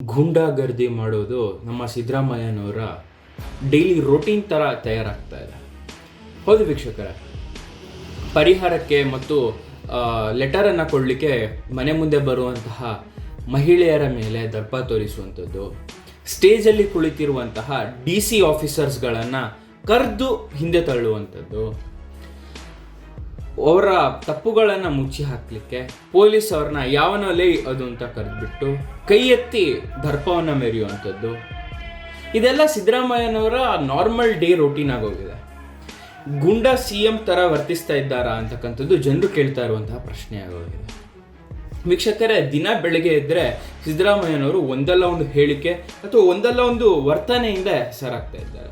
ಗೂಂಡಾಗರ್ದಿ ಮಾಡೋದು ನಮ್ಮ ಸಿದ್ದರಾಮಯ್ಯನವರ ಡೈಲಿ ರೊಟೀನ್ ಥರ ತಯಾರಾಗ್ತಾ ಇದೆ. ಹೌದು ವೀಕ್ಷಕರ. ಪರಿಹಾರಕ್ಕೆ ಮತ್ತು ಲೆಟರನ್ನು ಕೊಡಲಿಕ್ಕೆ ಮನೆ ಮುಂದೆ ಬರುವಂತಹ ಮಹಿಳೆಯರ ಮೇಲೆ ದರ್ಪ ತೋರಿಸುವಂಥದ್ದು ಸ್ಟೇಜಲ್ಲಿ ಕುಳಿತಿರುವಂತಹ ಡಿ ಸಿ ಆಫೀಸರ್ಸ್ಗಳನ್ನು ಕರೆದು ಹಿಂದೆ ತಳ್ಳುವಂಥದ್ದು ಅವರ ತಪ್ಪುಗಳನ್ನು ಮುಚ್ಚಿ ಹಾಕಲಿಕ್ಕೆ ಪೊಲೀಸ್ ಅವ್ರನ್ನ ಯಾವನಲ್ಲೇ ಅದು ಅಂತ ಕರೆದ್ಬಿಟ್ಟು ಕೈ ಎತ್ತಿ ದರ್ಪವನ್ನು ಮೆರೆಯುವಂಥದ್ದು. ಇದೆಲ್ಲ ಸಿದ್ದರಾಮಯ್ಯನವರ ನಾರ್ಮಲ್ ಡೇ ರೋಟೀನ್ ಆಗೋಗಿದೆ ಗುಂಡ ಸಿ ಎಂ ಥರ ವರ್ತಿಸ್ತಾ ಇದ್ದಾರಾ ಅಂತಕ್ಕಂಥದ್ದು ಜನರು ಕೇಳ್ತಾ ಇರುವಂತಹ ಪ್ರಶ್ನೆ ಆಗೋಗಿದೆ ವೀಕ್ಷಕರೇ, ದಿನ ಬೆಳಗ್ಗೆ ಇದ್ರೆ ಸಿದ್ದರಾಮಯ್ಯನವರು ಒಂದಲ್ಲ ಒಂದು ಹೇಳಿಕೆ ಅಥವಾ ಒಂದಲ್ಲ ಒಂದು ವರ್ತನೆಯಿಂದ ಸರಾಗ್ತಾ ಇದ್ದಾರೆ.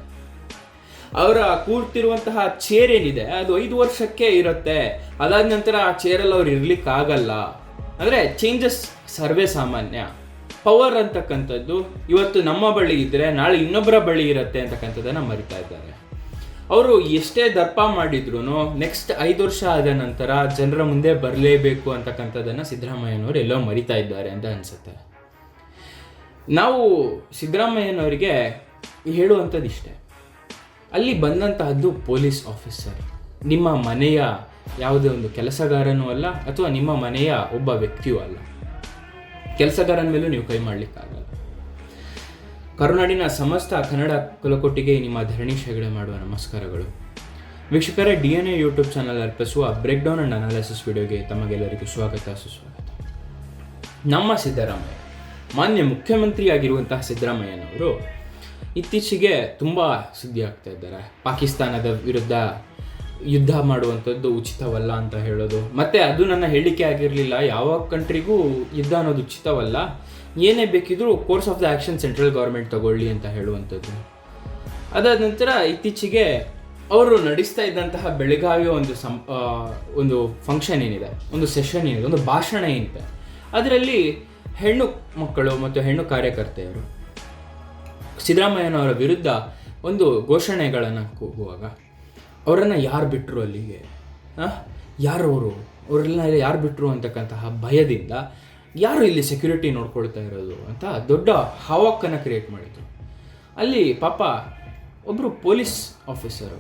ಅವರ ಕೂರ್ತಿರುವಂತಹ ಚೇರ್ ಏನಿದೆ ಅದು ಐದು ವರ್ಷಕ್ಕೆ ಇರುತ್ತೆ. ಅದಾದ ನಂತರ ಆ ಚೇರಲ್ಲಿ ಅವ್ರು ಆಗಲ್ಲ ಅಂದರೆ ಚೇಂಜಸ್ ಸರ್ವೇ ಸಾಮಾನ್ಯ. ಪವರ್ ಅಂತಕ್ಕಂಥದ್ದು ಇವತ್ತು ನಮ್ಮ ಬಳಿ ಇದ್ದರೆ ನಾಳೆ ಇನ್ನೊಬ್ಬರ ಬಳಿ ಇರುತ್ತೆ ಅಂತಕ್ಕಂಥದ್ದನ್ನು ಮರಿತಾ ಇದ್ದಾರೆ. ಅವರು ಎಷ್ಟೇ ದರ್ಪ ಮಾಡಿದ್ರು ನೆಕ್ಸ್ಟ್ ಐದು ವರ್ಷ ಆದ ನಂತರ ಜನರ ಮುಂದೆ ಬರಲೇಬೇಕು ಅಂತಕ್ಕಂಥದ್ದನ್ನು ಸಿದ್ದರಾಮಯ್ಯನವರು ಎಲ್ಲೋ ಮರಿತಾ ಇದ್ದಾರೆ ಅಂತ ಅನಿಸುತ್ತೆ. ನಾವು ಸಿದ್ದರಾಮಯ್ಯನವರಿಗೆ ಹೇಳುವಂಥದ್ದು ಇಷ್ಟೇ ಅಲ್ಲಿ ಬಂದಂತಹದ್ದು ಪೊಲೀಸ್ ಆಫೀಸರ್. ನಿಮ್ಮ ಮನೆಯ ಯಾವುದೇ ಒಂದು ಕೆಲಸಗಾರನೂ ಅಲ್ಲ, ಅಥವಾ ನಿಮ್ಮ ಮನೆಯ ಒಬ್ಬ ವ್ಯಕ್ತಿಯೂ ಅಲ್ಲ. ಕೆಲಸಗಾರನ ಮೇಲೂ ನೀವು ಕೈ ಮಾಡಲಿಕ್ಕಾಗಲ್ಲ. ಕರುನಾಡಿನ ಸಮಸ್ತ ಕನ್ನಡ ಕುಲಕೊಟ್ಟಿಗೆ ನಿಮ್ಮ ಧರಣಿ ಶೇಗಡೆ ಮಾಡುವ ನಮಸ್ಕಾರಗಳು. ವೀಕ್ಷಕರೇ, D N A YouTube channel ಅರ್ಪಿಸುವ ಬ್ರೇಕ್ ಡೌನ್ ಅಂಡ್ ಅನಾಲಿಸಿಸ್ ವಿಡಿಯೋಗೆ ತಮಗೆಲ್ಲರಿಗೂ ಸ್ವಾಗತ, ಸುಸ್ವಾಗತ. ನಮ್ಮ ಸಿದ್ದರಾಮಯ್ಯ. ಮಾನ್ಯ ಮುಖ್ಯಮಂತ್ರಿಯಾಗಿರುವಂತಹ ಸಿದ್ದರಾಮಯ್ಯನವರು ಇತ್ತೀಚೆಗೆ ತುಂಬ ಸುದ್ದಿ ಆಗ್ತಾ ಇದ್ದಾರೆ. ಪಾಕಿಸ್ತಾನದ ವಿರುದ್ಧ ಯುದ್ಧ ಮಾಡುವಂಥದ್ದು ಉಚಿತವಲ್ಲ ಅಂತ ಹೇಳೋದು. ಮತ್ತೆ ಅದು ನನ್ನ ಹೇಳಿಕೆ ಆಗಿರಲಿಲ್ಲ. ಯಾವ ಕಂಟ್ರಿಗೂ ಯುದ್ಧ ಅನ್ನೋದು ಉಚಿತವಲ್ಲ. ಏನೇ ಬೇಕಿದ್ರೂ course of the action central government ತಗೊಳ್ಳಿ ಅಂತ ಹೇಳುವಂಥದ್ದು. ಅದಾದ ನಂತರ ಇತ್ತೀಚೆಗೆ ಅವರು ನಡೆಸ್ತಾ ಇದ್ದಂತಹ ಬೆಳಗಾವಿಯ ಒಂದು ಸಂ ಒಂದು ಫಂಕ್ಷನ್ ಏನಿದೆ? ಒಂದು ಸೆಷನ್ ಏನಿದೆ? ಒಂದು ಭಾಷಣ ಏನಿದೆ? ಅದರಲ್ಲಿ ಹೆಣ್ಣು ಮಕ್ಕಳು ಮತ್ತು ಹೆಣ್ಣು ಕಾರ್ಯಕರ್ತೆಯರು ಸಿದ್ದರಾಮಯ್ಯನವರ ವಿರುದ್ಧ ಒಂದು ಘೋಷಣೆಗಳನ್ನು ಕೂಗುವಾಗ, ಅವರನ್ನು ಯಾರು ಬಿಟ್ಟರು ಅಲ್ಲಿಗೆ? ಯಾರು ಅವರು? ಅವರೆಲ್ಲ ಯಾರು ಬಿಟ್ಟರು ಅಂತಕ್ಕಂತಹ ಭಯದಿಂದ ಯಾರು ಇಲ್ಲಿ ಸೆಕ್ಯೂರಿಟಿ ನೋಡ್ಕೊಳ್ತಾ ಇರೋದು ಅಂತ ದೊಡ್ಡ ಹಾವಕ್ಕನ್ನು ಕ್ರಿಯೇಟ್ ಮಾಡಿದರು. ಅಲ್ಲಿ ಪಾಪ ಒಬ್ಬರು ಪೊಲೀಸ್ ಆಫೀಸರು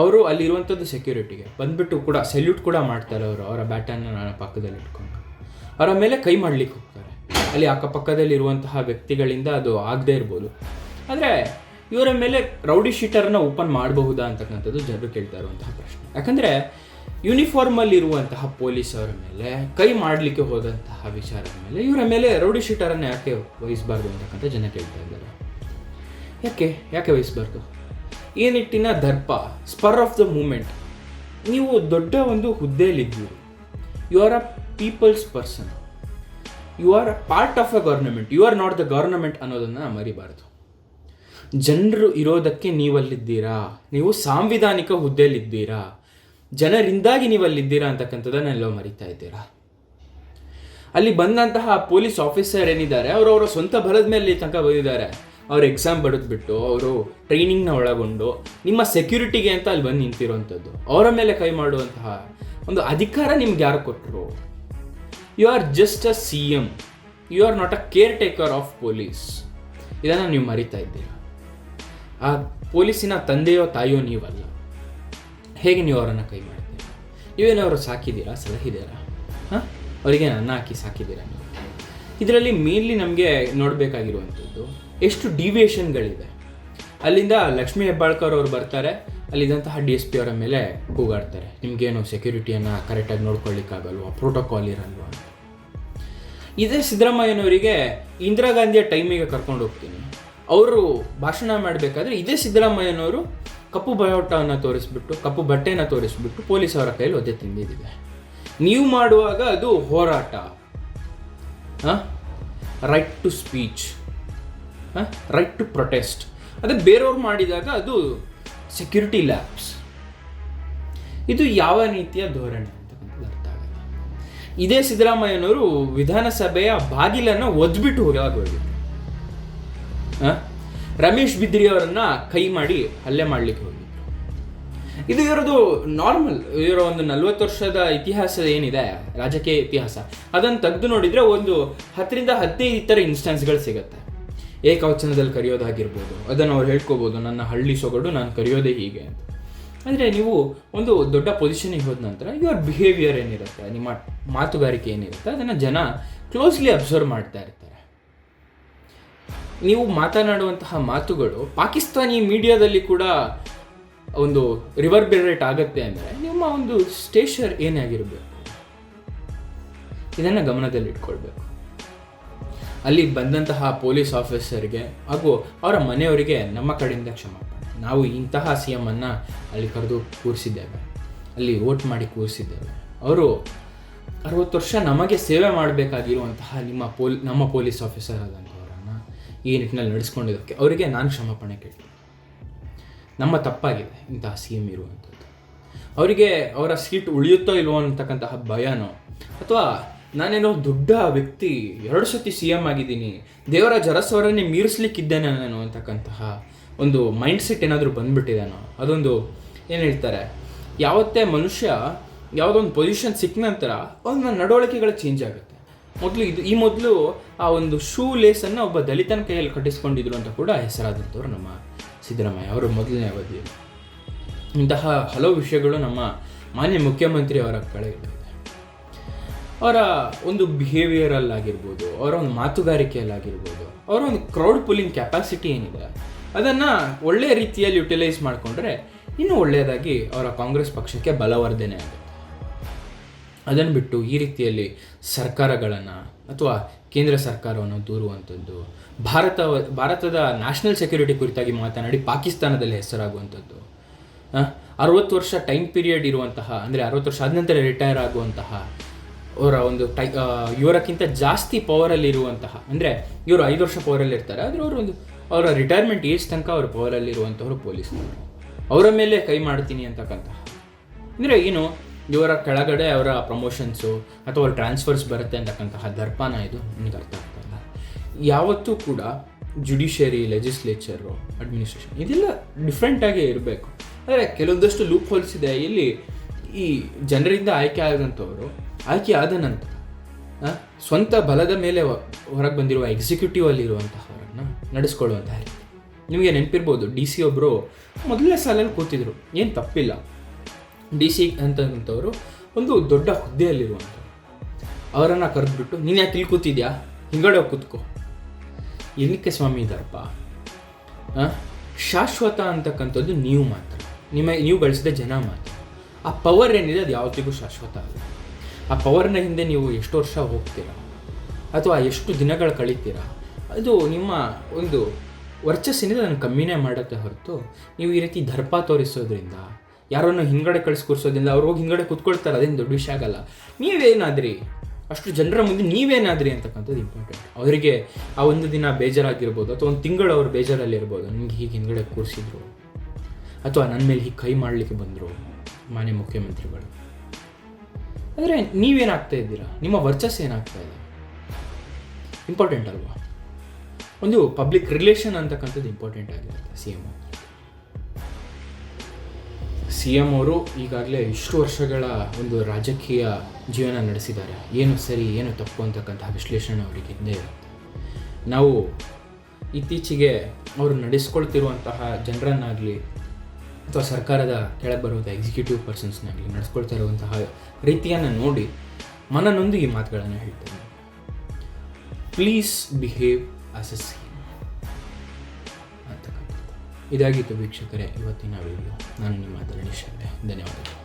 ಅವರು ಅಲ್ಲಿರುವಂಥದ್ದು ಸೆಕ್ಯೂರಿಟಿಗೆ ಬಂದ್ಬಿಟ್ಟು ಕೂಡ ಸೆಲ್ಯೂಟ್ ಕೂಡ ಮಾಡ್ತಾರೆ ಅವರು, ಅವರ ಬ್ಯಾಟನ್ನು ಪಕ್ಕದಲ್ಲಿ ಇಟ್ಕೊಂಡು ಅವರ ಮೇಲೆ ಕೈ ಮಾಡಲಿಕ್ಕೆ ಹೋಗ್ತಾರೆ. ಅಲ್ಲಿ ಅಕ್ಕಪಕ್ಕದಲ್ಲಿರುವಂತಹ ವ್ಯಕ್ತಿಗಳಿಂದ ಅದು ಆಗದೇ ಇರ್ಬೋದು. ಆದರೆ ಇವರ ಮೇಲೆ ರೌಡಿ ಶೀಟರ್ನ ಓಪನ್ ಮಾಡಬಹುದಾ ಅಂತಕ್ಕಂಥದ್ದು ಜನರು ಕೇಳ್ತಾ ಇರುವಂತಹ ಪ್ರಶ್ನೆ. ಯಾಕಂದರೆ ಯೂನಿಫಾರ್ಮಲ್ಲಿರುವಂತಹ ಪೊಲೀಸ್ ಅವರ ಮೇಲೆ, ಕೈ ಮಾಡಲಿಕ್ಕೆ ಹೋದಂತಹ ವಿಚಾರದ ಮೇಲೆ ಇವರ ಮೇಲೆ ರೌಡಿ ಶೀಟರನ್ನು ಯಾಕೆ ವಹಿಸಬಾರ್ದು ಅಂತಕ್ಕಂಥ ಜನ ಕೇಳ್ತಾ ಇದ್ದಾರೆ. ಯಾಕೆ? ಯಾಕೆ ವಹಿಸಬಾರ್ದು? ಈ ನಿಟ್ಟಿನ ದರ್ಪ, ಸ್ಪರ್ ಆಫ್ ದ ಮೂಮೆಂಟ್. ನೀವು ದೊಡ್ಡ ಒಂದು ಹುದ್ದೆಯಲ್ಲಿದ್ದೀರಿ. You are a people's person you are a part of a government you are not the government ಅನ್ನೋದನ್ನು ಮರಿಬಾರ್ದು. ಜನರು ಇರೋದಕ್ಕೆ ನೀವಲ್ಲಿದ್ದೀರಾ? ನೀವು ಸಾಂವಿಧಾನಿಕ ಹುದ್ದೆಯಲ್ಲಿದ್ದೀರಾ? ಜನರಿಂದಾಗಿ ನೀವಲ್ಲಿದ್ದೀರಾ ಅಂತಕ್ಕಂಥದ್ದನ್ನು ಎಲ್ಲೋ ಮರಿತಾ ಇದ್ದೀರಾ? ಅಲ್ಲಿ ಬಂದಂತಹ ಪೊಲೀಸ್ ಆಫೀಸರ್ ಏನಿದ್ದಾರೆ? ಅವರು ಅವರ ಸ್ವಂತ ಬಲದ ಮೇಲೆ ತನಕ ಬಂದಿದ್ದಾರೆ ಅವ್ರು ಎಕ್ಸಾಮ್ ಬರೆದ್ಬಿಟ್ಟು, ಅವರು ಟ್ರೈನಿಂಗ್ನ ಒಳಗೊಂಡು, ನಿಮ್ಮ ಸೆಕ್ಯೂರಿಟಿಗೆ ಅಂತ ಅಲ್ಲಿ ಬಂದು ನಿಂತಿರುವಂಥದ್ದು ಅವರ ಮೇಲೆ ಕೈ ಮಾಡುವಂತಹ ಒಂದು ಅಧಿಕಾರ ನಿಮ್ಗೆ ಯಾರು ಕೊಟ್ಟರು you are just a C M you are not a caretaker of police ಇದನ್ನು ನೀವು ಮರಿತಾ ಇದ್ದೀರಾ? ಆ ಪೊಲೀಸಿನ ತಂದೆಯೋ ತಾಯಿಯೋ ನೀವಲ್ಲ. ಹೇಗೆ ನೀವು ಅವರನ್ನು ಕೈ ಮಾಡ್ತೀರಾ? ನೀವೇನು ಅವರು ಸಾಕಿದ್ದೀರಾ? ಸಲಹಿದ್ದೀರಾ? ಹಾಂ? ಅವರಿಗೆ ನನ್ನ ಹಾಕಿ ಸಾಕಿದ್ದೀರಾ ನೀವು? ಇದರಲ್ಲಿ ಮೇನ್ಲಿ ನಮಗೆ ನೋಡಬೇಕಾಗಿರುವಂಥದ್ದು ಎಷ್ಟು ಡಿವಿಯೇಷನ್ಗಳಿವೆ ಅಲ್ಲಿಂದ ಲಕ್ಷ್ಮೀ ಹೆಬ್ಬಾಳ್ಕರ್ ಅವರು ಬರ್ತಾರೆ. ಅಲ್ಲಿದ್ದಂತಹ ಡಿ ಎಸ್ ಪಿ ಅವರ ಮೇಲೆ ಕೂಗಾಡ್ತಾರೆ. ನಿಮಗೇನು ಸೆಕ್ಯೂರಿಟಿಯನ್ನು ಕರೆಕ್ಟಾಗಿ ನೋಡ್ಕೊಳ್ಳಿಕ್ಕಾಗಲ್ವಾ? ಪ್ರೋಟೋಕಾಲ್ ಇರಲ್ವಾ? ಇದೇ ಸಿದ್ದರಾಮಯ್ಯನವರಿಗೆ ಇಂದಿರಾ ಗಾಂಧಿಯ ಟೈಮಿಗೆ ಕರ್ಕೊಂಡು ಹೋಗ್ತೀನಿ. ಅವರು ಭಾಷಣ ಮಾಡಬೇಕಾದ್ರೆ ಇದೇ ಸಿದ್ದರಾಮಯ್ಯನವರು ಕಪ್ಪು ಬಯೋಟವನ್ನು ತೋರಿಸ್ಬಿಟ್ಟು, ಕಪ್ಪು ಬಟ್ಟೆನ ತೋರಿಸ್ಬಿಟ್ಟು ಪೊಲೀಸ್ ಅವರ ಕೈಯಲ್ಲಿ ಒದ್ದೆ ತಿಂದಿದೆ ನೀವು ಮಾಡುವಾಗ ಅದು ಹೋರಾಟ. Right to speech right to protest ಅದು ಬೇರೆಯವ್ರು ಮಾಡಿದಾಗ ಅದು ಸೆಕ್ಯೂರಿಟಿ ಲ್ಯಾಬ್ಸ್ ಇದು ಯಾವ ರೀತಿಯ ಧೋರಣೆ? ಇದೇ ಸಿದ್ದರಾಮಯ್ಯನವರು ವಿಧಾನಸಭೆಯ ಬಾಗಿಲನ್ನು ಒದ್ಬಿಟ್ಟು ಹೋಗಿ? ರಮೇಶ್ ಬಿದ್ರಿ ಅವರನ್ನ ಕೈ ಮಾಡಿ ಹಲ್ಲೆ ಮಾಡ್ಲಿಕ್ಕೆ ಹೋಗಿದ್ರು ಇದು ಇವರದು ನಾರ್ಮಲ್ ಇವರ ಒಂದು ನಲ್ವತ್ತು ವರ್ಷದ ಇತಿಹಾಸ ಏನಿದೆ, ರಾಜಕೀಯ ಇತಿಹಾಸ, ಅದನ್ನು ತೆಗೆದು ನೋಡಿದರೆ ಒಂದು ಹತ್ತರಿಂದ ಹದಿನೈದು ಥರ ಇನ್ಸ್ಟೆನ್ಸ್ಗಳು ಸಿಗುತ್ತೆ. ಏಕವಚನದಲ್ಲಿ ಕರೆಯೋದಾಗಿರ್ಬೋದು ಅದನ್ನು ಅವ್ರು ಹೇಳ್ಕೋಬೋದು, ನನ್ನ ಹಳ್ಳಿ ಸೊಗಡು ನಾನು ಕರೆಯೋದೇ ಹೀಗೆ ಅಂತ. ಅಂದರೆ ನೀವು ಒಂದು ದೊಡ್ಡ ಪೊಸಿಷನಿಗೆ ಹೋದ ನಂತರ ಯುವರ್ ಬಿಹೇವಿಯರ್ ಏನಿರುತ್ತೆ, ನಿಮ್ಮ ಮಾತುಗಾರಿಕೆ ಏನಿರುತ್ತೆ, ಅದನ್ನು ಜನ ಕ್ಲೋಸ್ಲಿ ಅಬ್ಸರ್ವ್ ಮಾಡ್ತಾ ಇರ್ತಾರೆ. ನೀವು ಮಾತನಾಡುವಂತಹ ಮಾತುಗಳು ಪಾಕಿಸ್ತಾನಿ ಮೀಡಿಯಾದಲ್ಲಿ ಕೂಡ ಒಂದು ರಿವರ್ಬೆರೇಟ್ ಆಗುತ್ತೆ ಅಂದರೆ ನಿಮ್ಮ ಒಂದು ಸ್ಟೇಷರ್ ಏನೇ ಆಗಿರಬೇಕು, ಇದನ್ನು ಗಮನದಲ್ಲಿಟ್ಕೊಳ್ಬೇಕು. ಅಲ್ಲಿ ಬಂದಂತಹ ಪೊಲೀಸ್ ಆಫೀಸರ್ಗೆ ಹಾಗೂ ಅವರ ಮನೆಯವರಿಗೆ ನಮ್ಮ ಕಡೆಯಿಂದ ಕ್ಷಮಾಪಣೆ ನಾವು ಇಂತಹ ಸಿ ಎಂ ಅನ್ನು ಅಲ್ಲಿ ಕರೆದು ಕೂರಿಸಿದ್ದೇವೆ. ಅಲ್ಲಿ ವೋಟ್ ಮಾಡಿ ಕೂರಿಸಿದ್ದೇವೆ. ಅವರು ಅರವತ್ತು ವರ್ಷ ನಮಗೆ ಸೇವೆ ಮಾಡಬೇಕಾಗಿರುವಂತಹ ನಿಮ್ಮ ಪೋಲ್, ನಮ್ಮ ಪೊಲೀಸ್ ಆಫೀಸರ್ ಆದಂಥವರನ್ನು ಈ ನಿಟ್ಟಿನಲ್ಲಿ ನಡೆಸ್ಕೊಂಡಿದ್ದಕ್ಕೆ ಅವರಿಗೆ ನಾನು ಕ್ಷಮಾಪಣೆ ಕೇಳ್ತೀನಿ. ನಮ್ಮ ತಪ್ಪಾಗಿದೆ ಇಂತಹ ಸಿ ಎಂ ಇರುವಂಥದ್ದು ಅವರಿಗೆ ಅವರ ಸೀಟ್ ಉಳಿಯುತ್ತೋ ಇಲ್ವೋ ಅಂತಕ್ಕಂತಹ ಭಯನೋ, ಅಥವಾ ನಾನೇನೋ ದೊಡ್ಡ ವ್ಯಕ್ತಿ, ಎರಡು ಸತಿ ಸಿ ಎಂ ಆಗಿದ್ದೀನಿ ದೇವರ ಜರಸ್ವರನ್ನೇ ಮೀರಿಸ್ಲಿಕ್ಕಿದ್ದೇನೆ ನಾನು ಅಂತಕ್ಕಂತಹ ಒಂದು ಮೈಂಡ್ ಸೆಟ್ ಏನಾದರೂ ಬಂದ್ಬಿಟ್ಟಿದೆನೋ ಅದೊಂದು ಏನು ಹೇಳ್ತಾರೆ, ಯಾವತ್ತೇ ಮನುಷ್ಯ ಯಾವುದೋ ಒಂದು ಪೊಸಿಷನ್ ಸಿಕ್ಕ ನಂತರ ಅವನ ನಡವಳಿಕೆಗಳು ಚೇಂಜ್ ಆಗುತ್ತೆ. ಮೊದಲು ಇದು, ಈ ಮೊದಲು ಆ ಒಂದು ಶೂ ಲೇಸನ್ನು ಒಬ್ಬ ದಲಿತನ ಕೈಯಲ್ಲಿ ಕಟ್ಟಿಸ್ಕೊಂಡಿದ್ರು ಅಂತ ಕೂಡ ಹೆಸರಾದಂಥವ್ರು ನಮ್ಮ ಸಿದ್ದರಾಮಯ್ಯ ಅವರು ಮೊದಲನೇ ಅವಧಿಯಲ್ಲಿ. ಇಂತಹ ಹಲವು ವಿಷಯಗಳು ನಮ್ಮ ಮಾನ್ಯ ಮುಖ್ಯಮಂತ್ರಿ ಅವರ ಕೆಳಗಿದೆ ಅವರ ಒಂದು ಬಿಹೇವಿಯರಲ್ಲಾಗಿರ್ಬೋದು ಅವರ ಒಂದು ಮಾತುಗಾರಿಕೆಯಲ್ಲಾಗಿರ್ಬೋದು, ಅವರ ಒಂದು ಕ್ರೌಡ್ ಪುಲ್ಲಿಂಗ್ ಕೆಪಾಸಿಟಿ ಏನಿದೆ, ಅದನ್ನು ಒಳ್ಳೆಯ ರೀತಿಯಲ್ಲಿ ಯುಟಿಲೈಸ್ ಮಾಡಿಕೊಂಡ್ರೆ ಇನ್ನೂ ಒಳ್ಳೆಯದಾಗಿ ಅವರ ಕಾಂಗ್ರೆಸ್ ಪಕ್ಷಕ್ಕೆ ಬಲವರ್ಧನೆ ಆಗುತ್ತೆ. ಅದನ್ನು ಬಿಟ್ಟು ಈ ರೀತಿಯಲ್ಲಿ ಸರ್ಕಾರಗಳನ್ನು ಅಥವಾ ಕೇಂದ್ರ ಸರ್ಕಾರವನ್ನು ದೂರುವಂಥದ್ದು, ಭಾರತ, ಭಾರತದ ನ್ಯಾಷನಲ್ ಸೆಕ್ಯೂರಿಟಿ ಕುರಿತಾಗಿ ಮಾತನಾಡಿ ಪಾಕಿಸ್ತಾನದಲ್ಲಿ ಹೆಸರಾಗುವಂಥದ್ದು. ಅರವತ್ತು ವರ್ಷ ಟೈಮ್ ಪೀರಿಯಡ್ ಇರುವಂತಹ, ಅಂದರೆ ಅರವತ್ತು ವರ್ಷ ಆದ ನಂತರ ರಿಟೈರ್ ಆಗುವಂತಹ ಅವರ ಒಂದು ಟೈ ಇವರಕ್ಕಿಂತ ಜಾಸ್ತಿ ಪವರಲ್ಲಿ ಇರುವಂತಹ, ಅಂದರೆ ಇವರು ಐದು ವರ್ಷ ಪವರಲ್ಲಿ ಇರ್ತಾರೆ, ಆದರೆ ಅವರು ಒಂದು, ಅವರ ರಿಟೈರ್ಮೆಂಟ್ ಏಜ್ ತನಕ ಅವರು ಪವರಲ್ಲಿರುವಂಥವ್ರು ಪೊಲೀಸ್ನವರು. ಅವರ ಮೇಲೆ ಕೈ ಮಾಡ್ತೀನಿ ಅಂತಕ್ಕಂತಹ. ಅಂದರೆ ಏನು ಇವರ ಕೆಳಗಡೆ ಅವರ ಪ್ರಮೋಷನ್ಸು ಅಥವಾ ಅವ್ರ ಟ್ರಾನ್ಸ್ಫರ್ಸ್ ಬರುತ್ತೆ ಅಂತಕ್ಕಂತಹ ದರ್ಪಣ ಇದು. ನನಗೆ ಅರ್ಥ ಆಗ್ತಾಯಿಲ್ಲ ಯಾವತ್ತೂ ಕೂಡ ಜುಡಿಷಿಯರಿ ಲೆಜಿಸ್ಲೇಚರು ಅಡ್ಮಿನಿಸ್ಟ್ರೇಷನ್ ಇದೆಲ್ಲ ಡಿಫ್ರೆಂಟಾಗೇ ಇರಬೇಕು. ಆದರೆ ಕೆಲವೊಂದಷ್ಟು ಲೂಪ್ ಹೋಲ್ಸ್ ಇದೆ. ಇಲ್ಲಿ ಈ ಜನರಿಂದ ಆಯ್ಕೆ ಆದಂಥವರು ಆಯ್ಕೆ ಆದ ನಂತರ ಸ್ವಂತ ಬಲದ ಮೇಲೆ ಹೊರಗೆ ಬಂದಿರುವ ಎಕ್ಸಿಕ್ಯೂಟಿವ್ ಅಲ್ಲಿರುವಂತಹವರನ್ನು ನಡೆಸ್ಕೊಳ್ಳುವಂತಹ ನಿಮಗೆ ನೆನಪಿರ್ಬೋದು ಡಿ ಸಿ ಒಬ್ಬರು ಮೊದಲನೇ ಸಾಲಲ್ಲಿ ಕೂತಿದ್ರು. ಏನು ತಪ್ಪಿಲ್ಲ. ಡಿ ಸಿ ಅಂತಂಥವರು ಒಂದು ದೊಡ್ಡ ಹುದ್ದೆಯಲ್ಲಿರುವಂಥ ಅವರನ್ನು ಕರೆದ್ಬಿಟ್ಟು, ನೀನು ಯಾಕೆ ಇಲ್ಲಿ ಕೂತಿದ್ಯಾ? ಹಿಂಗಡೆ ಹೋಗಿ ಕೂತ್ಕೋ. ಏನಕ್ಕೆ ಸ್ವಾಮಿ ದರ್ಪ ಆ? ಶಾಶ್ವತ ಅಂತಕ್ಕಂಥದ್ದು ನೀವು ಮಾತ್ರ. ನಿಮ್ಮ, ನೀವು ಗಳಿಸಿದ ಜನ ಮಾತ್ರ. ಆ ಪವರ್ ಏನಿದೆ ಅದು ಯಾವತ್ತಿಗೂ ಶಾಶ್ವತ ಅಲ್ಲ. ಆ ಪವರ್ನ ಹಿಂದೆ ನೀವು ಎಷ್ಟು ವರ್ಷ ಹೋಗ್ತೀರಾ? ಅಥವಾ ಎಷ್ಟು ದಿನಗಳು ಕಳೀತೀರಾ? ಅದು ನಿಮ್ಮ ಒಂದು ವರ್ಚಸ್ಸಿನಿಂದ ನಾನು ಕಮ್ಮಿನೇ ಮಾಡುತ್ತೆ ಹೊರತು, ನೀವು ಈ ರೀತಿ ದರ್ಪ ತೋರಿಸೋದ್ರಿಂದ ಯಾರನ್ನು ಹಿಂಗಡೆ ಕಳಿಸ್ಕೊಡ್ಸೋದ್ರಿಂದ ಅವ್ರು ಹೋಗಿ ಹಿಂಗಡೆ ಕುತ್ಕೊಳ್ತಾರೆ, ಅದೇನು ದೊಡ್ಡ ವಿಷಯ ಆಗಲ್ಲ. ನೀವೇನಾದ್ರಿ? ಅಷ್ಟು ಜನರ ಮುಂದೆ ನೀವೇನಾದ್ರಿ ಅಂತಕ್ಕಂಥದ್ದು ಇಂಪಾರ್ಟೆಂಟ್ ಅವರಿಗೆ ಆ ಒಂದು ದಿನ ಬೇಜಾರಾಗಿರ್ಬೋದು, ಅಥವಾ ಒಂದು ತಿಂಗಳು ಅವ್ರು ಬೇಜಾರಲ್ಲಿರ್ಬೋದು, ನಿಮ್ಗೆ ಹೀಗೆ ಹಿಂಗಡೆ ಕೂರಿಸಿದ್ರು, ಅಥವಾ ನನ್ನ ಮೇಲೆ ಹೀಗೆ ಕೈ ಮಾಡಲಿಕ್ಕೆ ಬಂದರು ಮಾನ್ಯ ಮುಖ್ಯಮಂತ್ರಿಗಳು. ಆದರೆ ನೀವೇನಾಗ್ತಾ ಇದ್ದೀರಾ? ನಿಮ್ಮ ವರ್ಚಸ್ ಏನಾಗ್ತಾ ಇದೆ? ಇಂಪಾರ್ಟೆಂಟ್ ಅಲ್ವಾ? ಒಂದು ಪಬ್ಲಿಕ್ ರಿಲೇಷನ್ ಅಂತಕ್ಕಂಥದ್ದು ಇಂಪಾರ್ಟೆಂಟ್ ಆಗಿರುತ್ತೆ ಸಿ ಎಂ ಸಿ ಎಂ ಅವರು ಈಗಾಗಲೇ ಇಷ್ಟು ವರ್ಷಗಳ ಒಂದು ರಾಜಕೀಯ ಜೀವನ ನಡೆಸಿದ್ದಾರೆ. ಏನು ಸರಿ, ಏನು ತಪ್ಪು ಅಂತಕ್ಕಂತಹ ವಿಶ್ಲೇಷಣೆ ಅವರಿಗೆ ಇದ್ದೇ ಇರುತ್ತೆ ನಾವು ಇತ್ತೀಚೆಗೆ ಅವರು ನಡೆಸ್ಕೊಳ್ತಿರುವಂತಹ ಜನರನ್ನಾಗಲಿ ಅಥವಾ ಸರ್ಕಾರದ ಕೆಳಗೆ ಬರುವಂಥ ಎಕ್ಸಿಕ್ಯೂಟಿವ್ ಪರ್ಸನ್ಸ್ನಾಗಲಿ ನಡೆಸ್ಕೊಳ್ತಾ ಇರುವಂತಹ ರೀತಿಯನ್ನು ನೋಡಿ ಮನನೊಂದು ಈ ಮಾತುಗಳನ್ನು ಹೇಳ್ತೇನೆ. Please behave as a C ಇದಾಗಿತ್ತು ವೀಕ್ಷಕರೇ ಇವತ್ತಿನ ವಿಡಿಯೋ ನಾನು ನಿಮ್ಮ ಧರಣಿ ಧನ್ಯವಾದಗಳು.